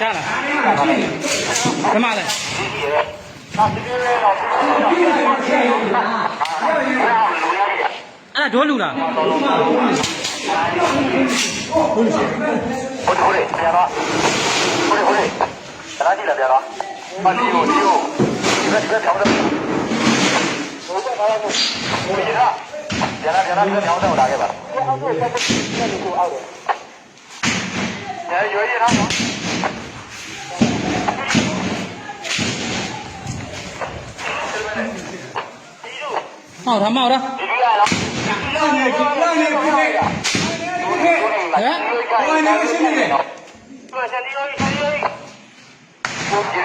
ရှာလားဘယ်မှာလဲအဲ့ဒါဒိုးလူလား ဟုတ်တယ်ဟုတ်တယ်ပြန်တော့ဟုတ်တယ်ဟုတ်တယ်တလားကြည့်လာပြန်တော့မဒီကိုဒီကိုဒီကဒီကထောင်းတယ်ဟို ကိုရတာကျန်တာကျန်တာပြန်အောင်တော့လာခဲ့ပါ။အောက်ကိုဆက်ပြီးကိုအောက်တယ်။ညာရွေးရအောင်။မောက်တာမောက်တာလောက်နေလောက်နေခုနေခုနေဟဲ့ဘာနေရှိနေလဲဆန်ဒီရောဆန်ဒီရော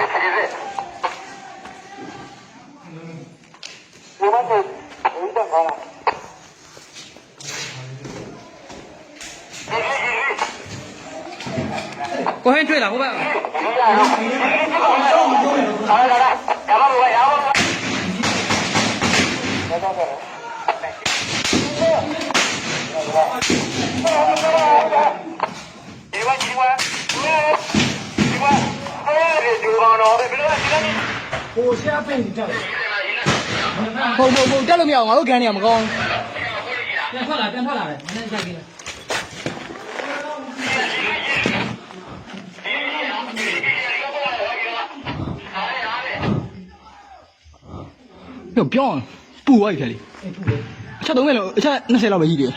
có hết chuyện là không bạn Cô sẽ bình tĩnh Bộ bộ bộ chắc là mèo mà ước kè nèo mà con. ပြန်ထွက်လာပြန်ထွက်လာတယ်နည်းနည်းကြိုက်ပြီလား 要彪，不活一天的。吃东西都没了，吃那谁老百姓的。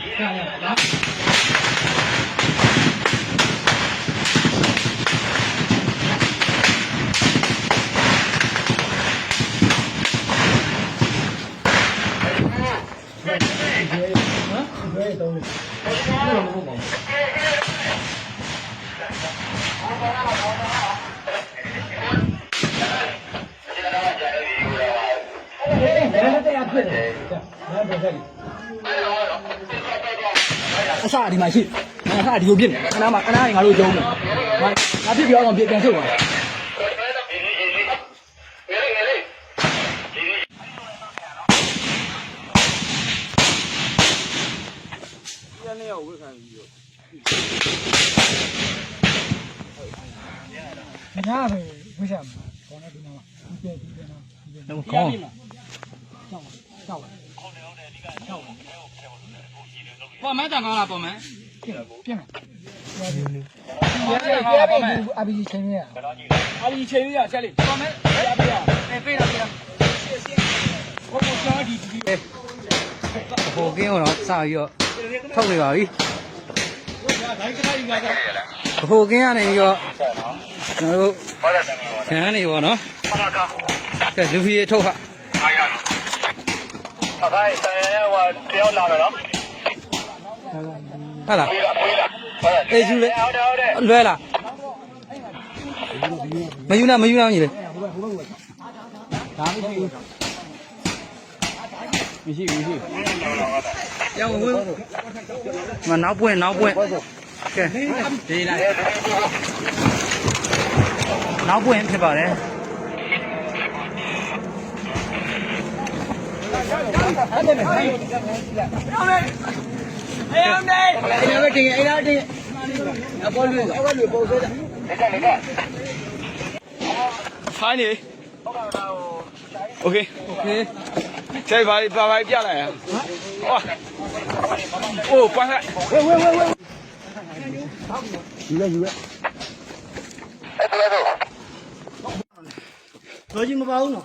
အစဒီမှာရှိငါအစဒီကိုပြစ်နေအနားမှာအနားငါတို့ကျုံးတယ်ငါငါပြစ်ပြောအောင်ပြစ်ပြန်ထုတ်ပါညာပဲဝိရှာမှာခေါင်းနဲ့ဒီမှာဒီပြဒီပြနော်ဒီပြတော့ကောင်းကြောက်ကြောက် ပေါ်မန်းတန်ကောင်းလားပေါ်မန်းပြင်မယ်ပေါ်မန်းတန်ကောင်းလားပေါ်မန်းအဘီချင်းရအဘီချင်းရဆက်လေးပေါ်မန်းရပါရအဲပေးတာပေးတာဘောပေါ်စားဒီဒီဟိုကင်းတော့စပြီးတော့ထုတ်နေပါပြီဟိုကင်းကနေပြီးတော့ကျွန်တော်တို့ခန်းနေပါတော့ကဲလူကြီးထုတ်ဟာအားရပါဘာသာရေးဆိုင်ရာကတယောက်လာမယ်နော် ဟုတ်လားအေးယူလေလွဲလားမယူနဲ့မယူနဲ့ညီလေးဒါမရှိဘူးမရှိဘူးရှိရောင်းဝင်မနောက်ပွင့်နောက်ပွင့်ကဲဒီလိုက်နောက်ပွင့်ဖြစ်ပါတယ်အဲ့ဒါနဲ့ဟိုင်းပြောင်းမယ် အေးအောင်တယ်အဲ့တော့တင်အဲ့တော့တင်အပေါ်လူအပေါ်လူပုံစံလက်လက်လက်ဖိုင်းနေဟုတ်ပါတော့โอเคโอเคใช่บายบายปะล่ะอ๋อโอ้ปะละเว้ยเว้ยเว้ยอยู่แล้วอยู่แล้วเอ้ยตัวโตโดนยิงมาป่าวเนาะ